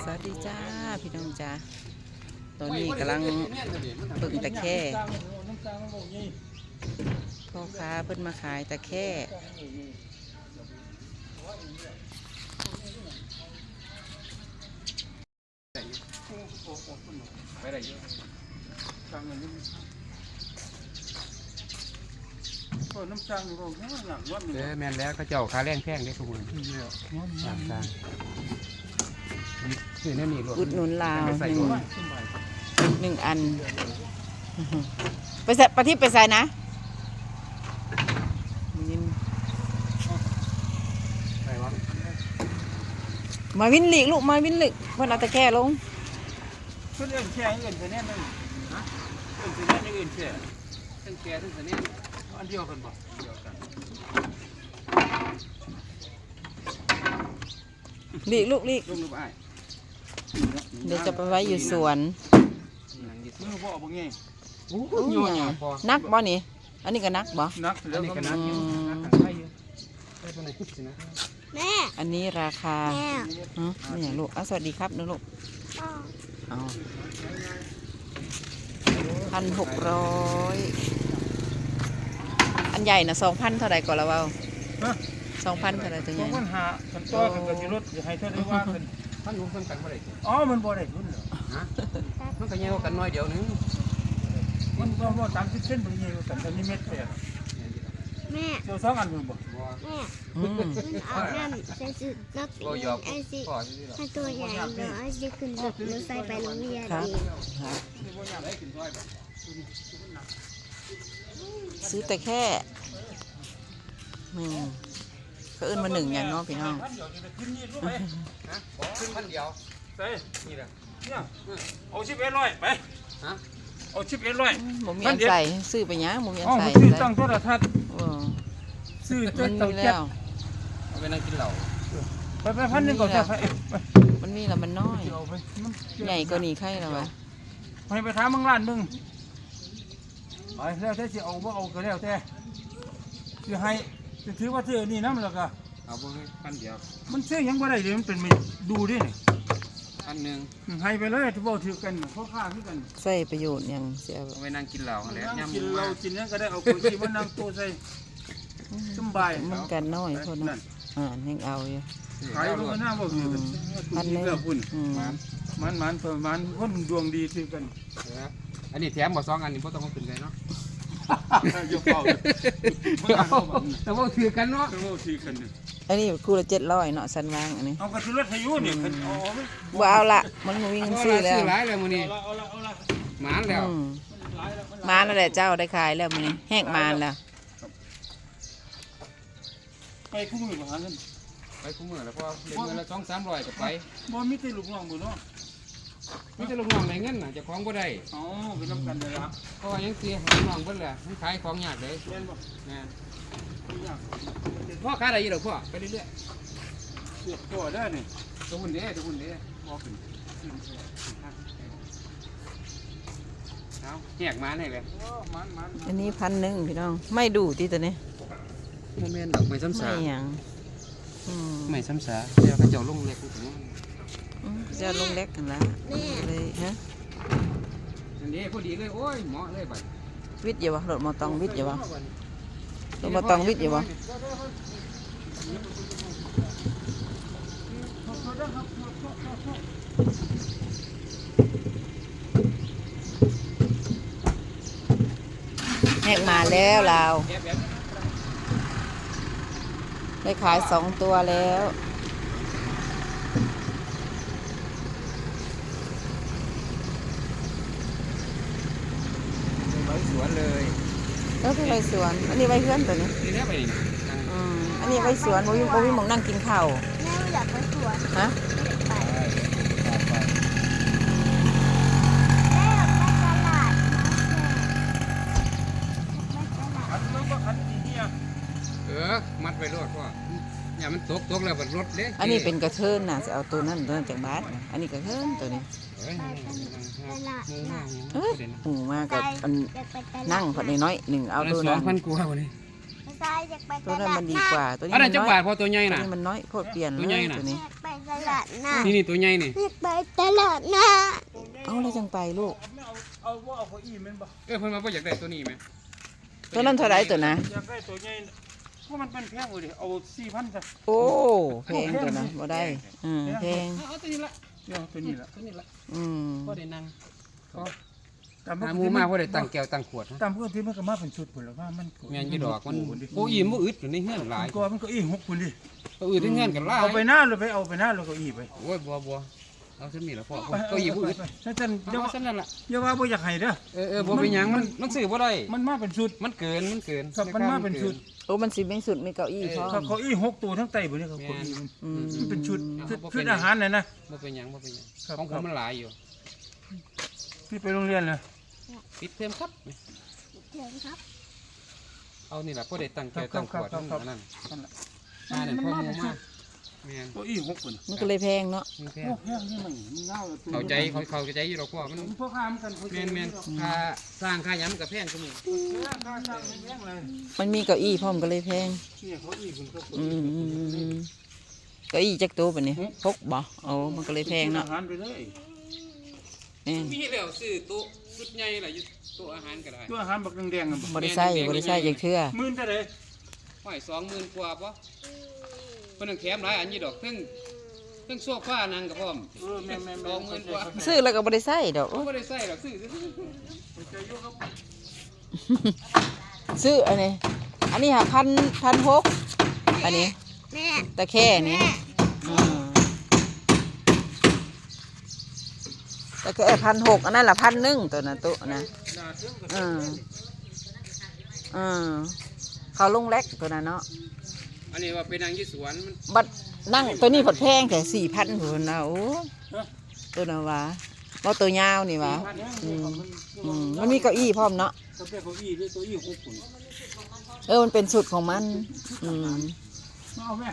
สวัสดีจ้าพี่น้องจ้าตอนนี้กำลังปึงตะแค่พ่อค้าเพิ่นมาขายตะแค่น้ำจางเราหนักวันเอแม่นแล้วเขาเจ้าค่าแรงแพงได้ทุกคนสามสา มนี่นี่นี่รถอุดหนุนลาวไปหใส่นึ่งรถหนึ่งอัน ไปใส่ประทิบไปใส่นะยินไปวะมาวินหลีกลูกมาวินหลีกเพิ่นเอาตะแคร่ลงเพื่อนเอื่นแช่เอื่นไปแน่นเลยฮะเอื่นไปแน่นยังอื่นแช่ทั้งแกทั้งเสน่ห์อันเดียวกันบ่เดียวกันหลีกลูกหลีกลูกลูกอ้าย เดี๋ยวจะไปไว้อยู่สวนนั่งอยู่มือบ่บ่ไงโอ้อู้ยยหยาพอนักบ่นี่ อันนี้ก็นักบ่นักอัแล้นวนี้ก็ก็นันักกออยู่ยู่นักกันไปอยู่ได้ตัวไหนคิดสินะแม่ อันนี้ราคาแม่ฮะนี่ลูกอะสวัสดีครับนะลูกพ่อเอาพันหกร้อยอันใหญ่นะสองพันเท่าไหร่ก่อนละเว้าสองพันเท่าไหร่ตัวใหพวญ่กมันหากันต่อกันกับรถอย่าให้เท่าได้ว่ากัน ท่านรู้เพิ่นกันบ่ได้อ๋อมันบ่ได้รุ่นเหรอฮะมันก็แย่กว่ากันน้อยเดียวนึงมันบ่บ่ตามที่เส้นบางทีกันแต่นี่เม็ดแปดแม่เจ้าสองอันมันบ่บ่แม่อืมมันเอานั่นใส่สุดนักบ่หยอกไอ้สิพอสิล่ะถ้าตัวใหญ่เดี๋ยวไอ้สิขึ้นรถรถไฟไปโรงเรียนครับอีกครับซื้อแต่แค่หนึ่ งเขาเอิ้นมาหนึ่งอย่างเน้องพี่น้องพันเดียวจะได้ขึ้นนี่รู้ไหมฮะบ่ขึ้นพันเดียวใส่นี่แหละเนี่ยเอาชิบเอ็ดร้อยไปฮะเอาชิบเอ็ดร้อยหมูมีอันใส่ซื้อไปหยังหมูมีอันอ๋อใส่ซื้อใส่ตั้งโทรทัศน์เออซื้อมัเจ้านเตามีแก๊แล้สวเอาไปนั่งกินเหล้าไปไปพันหนึ่งก่อนจะไปไปมันมีแล้วมันน้อยเอาไปมันใหญ่กว่านี้ใครแล้ววะไปไปถามมึงร้านมึงไปแล้วแต่สิเอาบ่เอาก็แล้วแต่สิให้สิถือว่าซื้อนี่นำแล้วก็ เอาบ่ให้พันเดียวมันซื้อหยังบ่ได้เดี๋ยวมันเป็นไม่ดูดินี่พันหนึ่งให้ไปเลยที่บ่ถือกันเพราะค่าคือกันใส่ประโยชน์อย่างเสียเอาไปนั่งกินเหล้าหั่นแหละนั่งย่ำกินมือเรามากินหยังก็ได้เอาปุ๋ยมานั่งโตใส่สำบายมันกันน้อยคนนั่นะนอ่ายังเอาอยู่ขายลงมาหน้าบ่ถือกันพันหนึ่งเลือกพุ่นอืมมันมันประมาณคนดวงดีถือกันเอออันนี้แถมบ่สองอันนี้บ่ต้องเอาขึ้นเลยเนาะอย่าเฝ้าเลยมันอ่านเข้ามาแต่ว่าถือกันเนาะแต่ว่าถือกันเนี่ย อันนี้คู่ละเจ็ดร้อยเนาะสันวางอันนี้เอากระสุนรถพายุเนี่ยคันเอาเอาไหมบ่เอาละมันบ่มีเงินซื้อแล้วซื้อหลายแล้วมื้อนี้เอาละเอาละเอาละหมานแล้วอืมหลายแล้วมันมาแล้วแหละเจ้าได้ขายแล้วมื้อนี้แห้งมาแล้วไปคู่มือบ่หาเงินไปคู่มือแล้วพอเดือนละสองสามร้อยก็ไปบ่มีแต่ลูกน้องบ่เนาะมีแต่ลูกน้องได้เงินน่ะเจะของบ่ได้เอ๋อไปนํกันเลยล่ะเพราะว่ายังเสียลูกน้องเบิ่นแหละมันขายของยากเลยแม่นบ่ แม่น ไม่ยากพ่อขายได้อยู่ดอกพ่อไปเรื่อยเสียบตัวได้นี่ๆตัวหุ่นเด้ตัวหุ่นเด้บ่ขึ้นเอาแยกมาให้เลยโอ้มันมันอันนี้พันหนึ่งพี่น้อง ไม่ดูที่ตัวนี้บ่แม่นดอกไม้ซ้ำไม่สาหยังอืมไม้ซ้ำสาเดี๋ยวเขาเจ้าลงเล็กถึงอืมจะลงเล็กกันละเลยฮะอันนี้พอดีเลยโอ้ยเหมาะเลยบัดวิทย์อย่าวะรถมอตองวิทย์อย่าวะ รถมาตองวิทย์อย่าวะแห้มาแล้วเราได้ขายสองตัวแล้ว ไว้สวนเลย แล้วที่ใบสวน อันนี้ใบเพื่อนตัวนี้นี่แหละไปนี่อืมอันนี้ใบสวนโมวิโมวิหมองนั่งกินข้าวแม่อยากไปสวนฮะไปไปไปแม่อยากไปตลาดนะแม่ไปตลาดขันแล้วก็ขันอีเหี้ยเออมัดไปรถพ่ออย่ามันตกตกแล้วมันรถเด้อันนี้เป็นกระเทินนะจะเอาตัวนั้นตัวนั้นจากบ้านนะอันนี้กระเทินตัวนี้ เอ้ยไปตลาดหมูมากเอ้ยหูมากกับอันอยากไปตลาดนั่งพอน้อยๆหนึ่งเอาเอาตัวสอนั้งนพันกว่าวันนี้ไม่ใช่อยากไปตตัวนั้นลามัดนดีนะกว่าตัวนี้อันมันั้นนจักน้อยบาทพอตัวใหญ่น่ะตัวนี้มันน้อยโคตรเปลี่ยนเลตัวใหญ่ยน่ะ ตัวนี้อยากไปตลาดนะนี่นี่ตัวใหญ่นี่อยากไปตลาดนัดเอาแล้วจังไปลูก เอาเอาว่าเอาเก้าอี้แม่นบ่เออเพิ่นมาบ่อยากได้ตัวนี้ไหมตัวนั้นเท่าไรตัวนะ อยากได้ตัวใหญ่เพราะมันเป็นแพงเลยเอาสี่พันจ้ะโอ้แพงตัวนะบ่ได้อืมแพงเอาตัวนี้ละ เดี๋ยวตัวนี้ละตัวนี้ละอืมบ่ได้นั่งตามปหากหติมูมาบ่ได้ตั้งแก้วตั้งขวดนะตามปกติมันก็มาเป็นชุดพุ่นแล้วว่ามันแม่นอยู่ดอกมันดิโอ้อิ่มบ่อึดอยู่ในเฮือนหลายก็มันก็อีหกพุ่นดิตัวอื่นในเฮือนกันหลายเอาไปหน้าเลยไปเอาไปหน้าแล้วก็อีไป โอ้ยบัวบัว เอาซั่นนี่ล่ะพ่อไปก็อิ่มบ่อึดไปไปท่านอย่าเอาว่าซั่นนั่นล่ะอย่าว่าบ่อยากให้เด้อ เออเออบ่เป็นหยังมันมันซื้อบ่ได้มันมาเป็นชุด มันเกินมันเกินครับมันมาเป็นชุด โอ้มันสิไม่สุดมีเก้าอี้พร้อครับมเขาอีหกตัวทั้งไตบ่เนี่ยครับเขาอีมันอืมมันเป็นชุดเอาชุดบ่ชุเป็ดนหยังอาหารน่ะนะ บ่เป็นหยังบ่เป็นหยังครับ ของผครัมบมันหลายอยู่พี่ไปโรงเรียนเลยปิดเทอมครับเดี๋ยวครับเอานี่ล่ะพอได้ตั้งแก้วตั้งขวดนั่นนั่นนั่นแหละอ่านั่นพ่อหมูมา แม่นตัวอีหกคนมันก็เลยแพงเนาะมันแพโอ้งแพงนี่มันมันเงาเลยตัวเข้าใจเขาเข้าใจอยู่ดอกพ่อมันพวกข้ามกันเขาแม่นแม่นค่าสร้างค่าหยังมันก็แพงซุมื้อค่าจ้างมันแพงเลยมันมีเก้าอี้พร้อมก็เลยแพงเนี่ยเขาอีคุณก็อืมอืมอืมอืมเก้าอี้จักตัวปะนี่พกบ่เอามันก็เลยแพงเนาะอาหารไปเลยแม่นมีแล้วซื้อโต๊ะชุดใหญ่ล่ะอยู่โต๊ะอาหารก็ได้ตัวอาหารบักแดงๆกันบ่ได้ใส่บ่ได้ใส่จักเทื่อหมื่นเท่าไหร่ห้อย20,000กว่าบ่เพิ่นนแถมหลายอันนี้ดอกเทั้งเทั้งโซฟานั่งก็พร้อมเออแม่แม่สองหมื่นกว่าซื้อแล้วก็บ่ได้ใส่ดอกโอ้บ่ได้ใส่ดอกซื้อซื่อซื้ออันนี้ อันนี้หาพันพันหกอันนี้แม่ตะแค่นี้แม่อืมตะแค่พันหกอันนั้นละพันหนึ่งตัวนะตัวนะอืมอืมเขาลงแลกตัวนั้นเนาะๆ อันนี้ว่าไปนั่งอยู่สวนมันบัดนั่งตัวนี้ผดแพงแต่สี่พันหัวนะโอ้ตัวนะวะว่าตัวยาวนี่วะอืมอืมมันมีเก้าอี้พร้อมเนาะเขาเป็นเก้าอี้ด้วยตัวอี้หกคนเออมันเป็นสุดของมัน อืมมาเอาแม่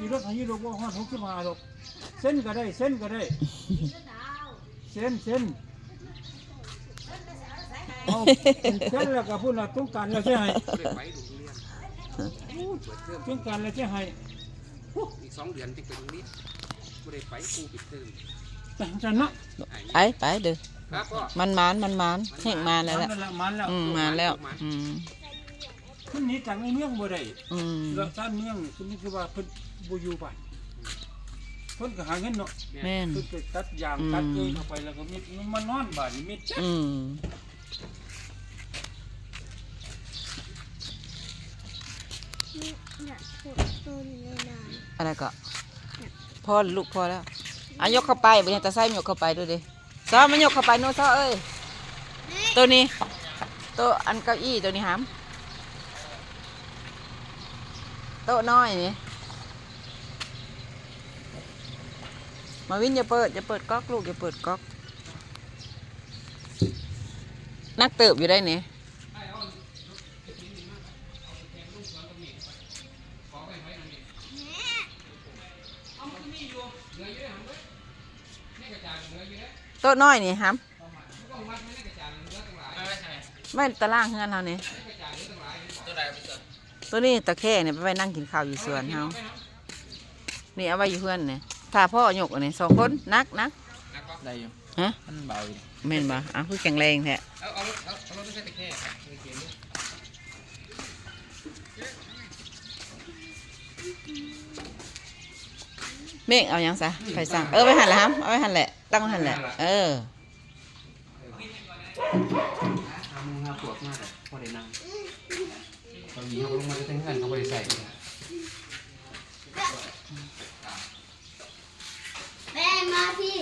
มีรถให้ยี่ดอกว่าห้าหกสิบห้าดอกเส้นก็ได้เส้นก็ได้ เส้นเส้นเอาเส้นแล้วก็พูดละต้องการแล้วใช่ไหม บ่ได้ไปโรงเรียนเปิดเทอมต้องการแล้วใช่ไหมอีกสองเดือนจึงไปโรงเรียนบ่ได้ไปครูปิดเทอมแต่ฉันเนาะไปไปเด้อครับพ่อมันมานมันมานแห้งมาแล้วแหละมันละมันแล้วอืมมาแล้วอืมมันหนีจากในเมืองบ่ได้อืมแล้วท่านเมืองคือนี่คือว่าเพิ่นบ่อยู่บ้านเพิ่นก็หาเงินเนาะแม่นเพิ่นไปตัดยางอืมตัดเกยเข้าไปแล้วก็มีมันมานอนบ้านนี่มีจักอืม เนี่ยตัวตัวนี้นานอะไรก็พอลูกพอแล้วอะยกเข้าไปบ่ยังตาไส้ยกเข้าไปดูดิซ้อมันยกเข้าไปโน้ตซ้อเอ้ยตัวนี้ตัวอันเก้าอี้ตัวนี้หามโต๊ะน้อยนี่มาวินอย่าเปิดอย่าเปิดก๊อกลูกอย่าเปิดก๊อกนักเติบอยู่ได้เนี่ย โต๊ะน้อยนี่ครับไม่ตารางเฮือนเฮานี่ตัวนี้ตะแคร่เนี่ยไปไว้นั่งกินข้าวอยู่สวนเฮานี่เอาไว้อยู่เพื่อนเนี่ยถ้าพ่อยกอันนี้สองคนนักนักได้อยู่ฮะมันเบาอยู่แม่นบ่อะคือแข็งแรงแท้เอาเอารถเอาเอารถไปใส่ตะแคร่ครับไปเขียนดิเมฆเอาหยังซะไฟสั่งเออไปหันละครับเอาไปหันแหละ ตั้งไว้หันแหละ เออเอามือหาปวกมากเลยพอได้นั่งตอนนี้เขาลงมาจะเต้นกันเขาบ่ได้ใส่แม่มาพี่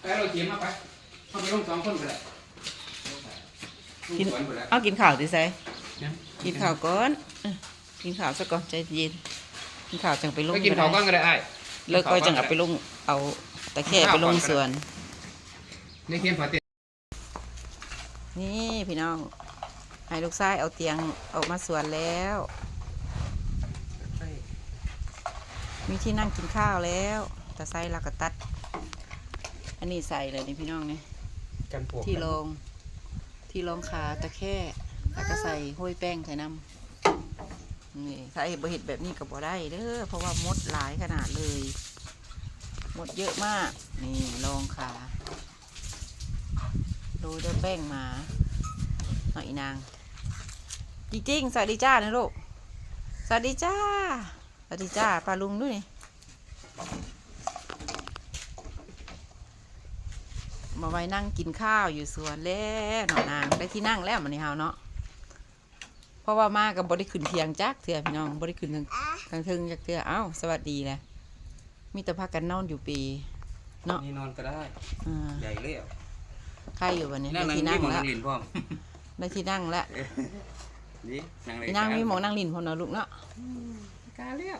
ไปเราเขียนมาไปเข้าไปลงสองคนก็ได้ลงกินสวนก็ได้เอากินข้าวดิไซเนี่ยกินข้าวก่อนเออกินข้าวซะก่อนใจเย็นกินข้าวจังไปลงไปกินข้าวได้ก้อนก็ได้ไอ้ายเลิกก็จังเอาไปลงเอา ตะแคร่ไปลงสวน ในเขียนฝาเตียงนี่พี่น้อง ให้ลูกชายเอาเตียงออกมาสวนแล้ว มีที่นั่งกินข้าวแล้วแต่ใส่เราก็ตัด อันนี้ใส่เลยนี่พี่น้องนี่กันปวกที่รอง ที่รองขาตะแคร่แล้วก็ใส่ห้อยแป้งใส่น้ำนี่ถ้าเห็ดบเห็ดแบบนี้ก็บ่ได้เด้อเพราะว่ามดหลายขนาดเลย มมดเยอะมาก นี่ลองขาโรยด้วยแป้งหมาหน่อยนาง จริงๆ สวัสดีจ้านะลูก สวัสดีจ้า สวัสดีจ้าปลาลุงด้วยนี่มาไว้นั่งกินข้าวอยู่สวนแล้วเนาะนางได้ที่นั่งแล้วมันนี่เฮาเนาะเพราะว่ามากับบริขึ้นเทียงจักเถื่อพี่น้องบริขึ้นทางทางเทึงจักเถื่อเอ้าสวัสดีแหละ มีแต่พักกันนอนอยู่ปี เนาะนี่นอนก็ได้ อ่าใหญ่เลยอะใครอยู่วันนี้นั่ได้งนั่งที่นั่นี่งมองแล้วนั่งลินพร้อมได้ที่นั่งแล้วนี่นั่งเลยที่นั่งมีหมองนั่งลินพอเนาะลูกเนาะกาเลี้ยว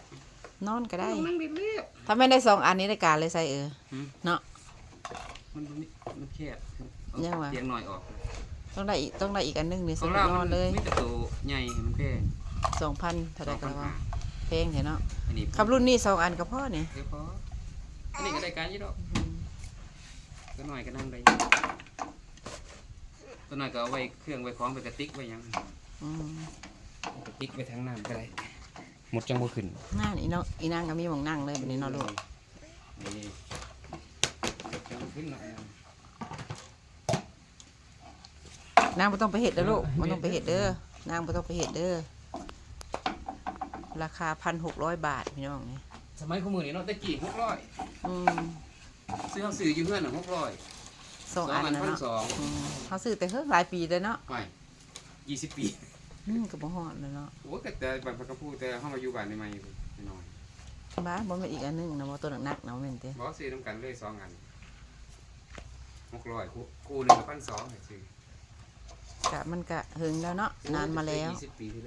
นอนก็ได้ นั่งลินเลี้ยวถ้าไม่ได้สองอันนี้ได้การเลยใส่เออหืมเนาะ มันมันมันแคบเอายังวะ เตียงหน่อยออกต้องได้อีกต้องได้อีกอันหนึงนี่ขใส่องเรานอนเลยมีแต่ตัวใหญ่มันแพงสองพันเท่าไรสองกัพันนวะห้า เพลงเห็นเนาะอันนี้ขับรุ่นนี้สองอันกับพ่อนี่เดี๋ยวพออันนี้ก็ได้การอยี่ดอกก็หน่อยก็นั่งได้ตัวหน่อยก็เอาไว้เครื่องไว้ของไปกระติกไว้หยังอืมกระติกไว้ทั้งน้ำก็ได้หมดจังบ่ขึ้นนั่นอีน้องอีนางก็มีหมองนั่งเลยแบบนี้เนาะลูกนี่จังขึ้นหน่อยนะนางไม่ต้องไปเห็ดเด้อลูกไม่ต้องไปเห็ดเด้อนางไม่ต้องไปเห็ดเด้อ ราคาพันหกร้อยบาทพี่น้องนี่สมัยข้อมือนี่เนาะตะกี้หกร้อยอืมซื้อเขาซื้ออยู่เพื่อนน่ะหกร้อยสองอันนะพันเนาะสองอืมเขาซื้อแต่เฮ้ยหลายปีเลยเนาะไม่ยี่สิบปีอืมกับบ่ฮอดเลยเนาะโอ้แต่แต่บันพักกระพูแต่เข้ามาอยู่บ้านใหม่ๆน้อยบ้าบ่แม่นอีกอันหนึงนะบ่ตัวหนักๆนะบ่แม่นเด้ๆบอกซื้อน้ำกันเลยสองอันหกร้อยคู่คู่หนึ่งพันสองซื้อกะมันกะเฮิงแล้วเนาะนานมาแล้วยี่สิบปีที่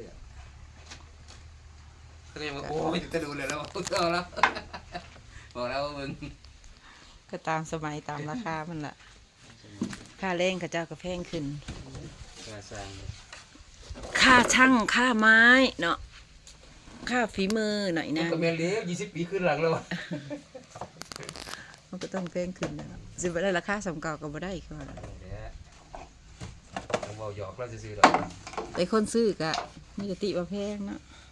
แล้วก็ยังว่าโอ้ยจะดูเลยแล้วเอาแล้วบอกแล้วว่ามึงก็ตามสมัยตามราคามันล่ะ ค่าแรงกับเจ้าก็แพงขึ้นกระซังค่าช่างค่าไม้เนาะค่าฝีมือหน่อยนี่นะก็แม่เลี้ยยี่สิบปีขึ้นหลังแล้วมันก็ต้องแพงขึ้นนะสิบ่ได้ราคาสำเก่าก็บ่ได้อีกว่าเดี๋ยวผมบอกหยอกเราจะซื้อดอกแต่คนซื้อกะมีกติว่าแพงเนาะแ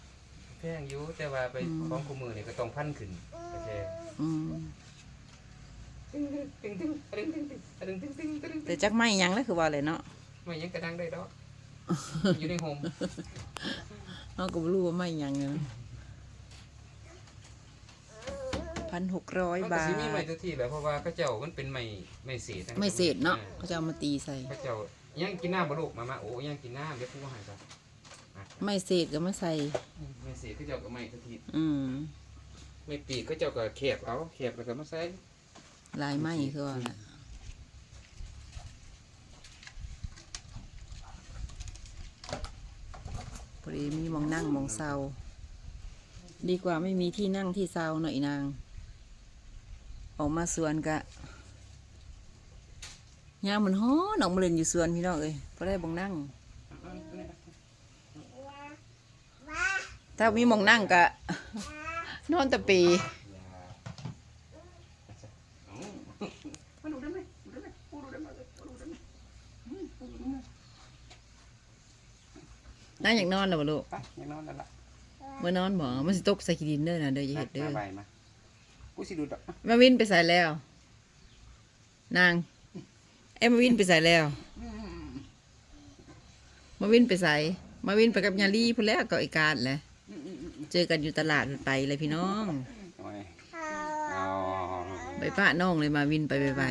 พงอยู่แต่ว่าไปของคู่มือนี่ก็ต้องพันขึ้นโอเคอืมตึ้งตึ้งตึ้งตึ้งตึ้งตึ้งตึ้งตึ้งตึ้งตึ้งแต่จักไม่หยังแล้วคือว่าเลยเนาะไม่ยังกระดังได้ดอกอยู่ในโฮมเราก็บ่รู้ว่าไม่หยังเนาะพันหกร้อยมันก็บาทสิมีไม่ตัวที่แหละเพราะว่าเขาเจ้ามันเป็นไม่ไม่เศษนะไม่เศษเนาะเขาจะเอามาตีใส่เขาเจ้ายังกินน้ำบ่ลูกมามาโอ้ยังกินน้ำเดี๋ยวพูดว่าหายซะ ไม่เศษก็มาใส่ ไม่เศษเขาเจ้าก็ไม่ตัวที่อืมไม่ปีกเขาเจ้าก็เขียบเอาเขียบแล้วก็มาใส่ลายไหมคือว่าน่ะพอดีมีหมองนั่งหมองเซาดีกว่าไม่มีที่นั่งที่เซาหน่อยนาง ออกมาสวนกะยามมันฮ้อนออกมาเล่นอยู่สวนพี่น้องเอ้ยพอได้หมองนั่ง ถ้ามีหมองนั่งกะนอนแตะปีมาดูได้ไหมดูได้ไหมดูได้ไหมดูได้ไหมนั่งอยากนอนแล้วบ่ลูกไปยังนอนนั่นละเมื่อนอนบ่มันสิตกใส่ขี้ดินเด้อนะเด้ออย่าเฮ็ดเด้อมาใบมากูสิดูดอกมาวินไปใส่แล้ว นางเอ้ยมาวินไปใส่แล้ว มาวินไปใส่มาวินไปกับยาลี่พุ่นแล้วก็ไอการแหละ เจอกันอยู่ตลาดไปเลยพี่น้องโอ้ยเอาไปป้าน้องเลยมาวินไปไป